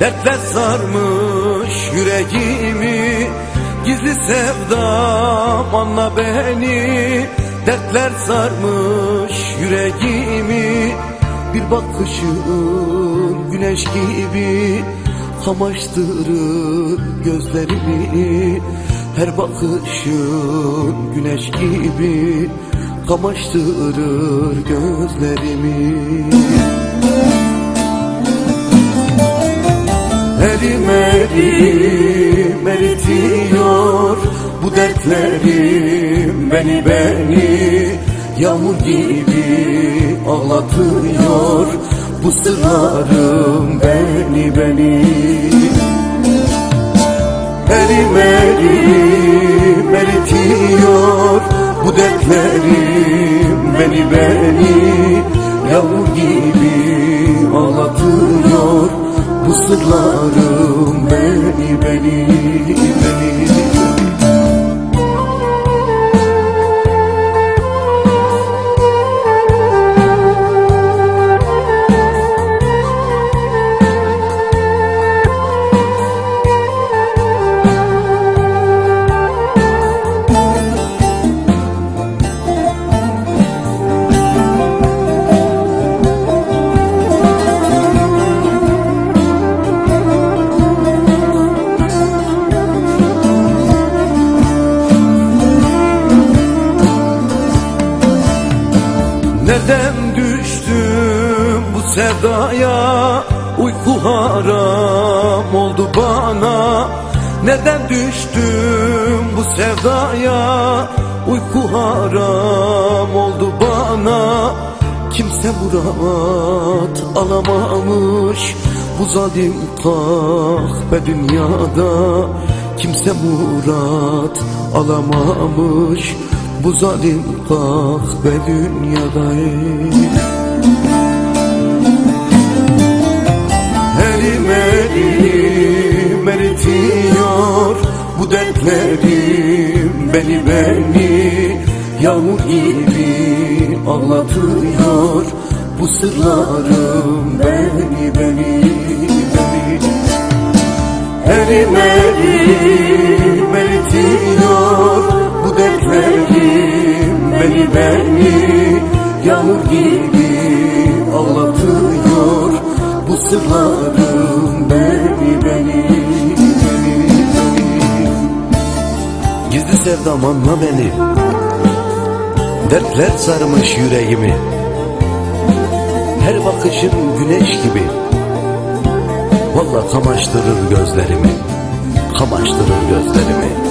Dertler sarmış yüreğimi. Gizli sevdam anla beni Dertler sarmış yüreğimi. Bir bakışın güneş gibi Kamaştırır gözlerimi. Her bakışın güneş gibi Kamaştırır gözlerimi Erim erim eritiyor. Bu dertlerim beni beni Yağmur gibi ağlatıyor. Bu sırlarım beni beni. Erim erim eritiyor. Bu dertlerim beni beni Bu sırlarım beni beni beni Nereden düştüm bu sevdaya? Uyku haram oldu bana. Neden düştüm bu sevdaya? Uyku haram oldu bana. Kimse murat alamamış Bu zalim kahpe dünyada. Kimse murat alamamış bu zalim kahve dünyada Erim erim eritiyor Bu dertlerim beni beni Yağmur gibi ağlatıyor. Bu sırlarım beni beni beni. Erim erim beni Yağmur gibi ağlatıyor. Bu sırlarım beni beni Gizli sevdam anla beni. Dertler sarmış yüreğimi. Her bakışın güneş gibi. Valla kamaştırır gözlerimi. Kamaştırır gözlerimi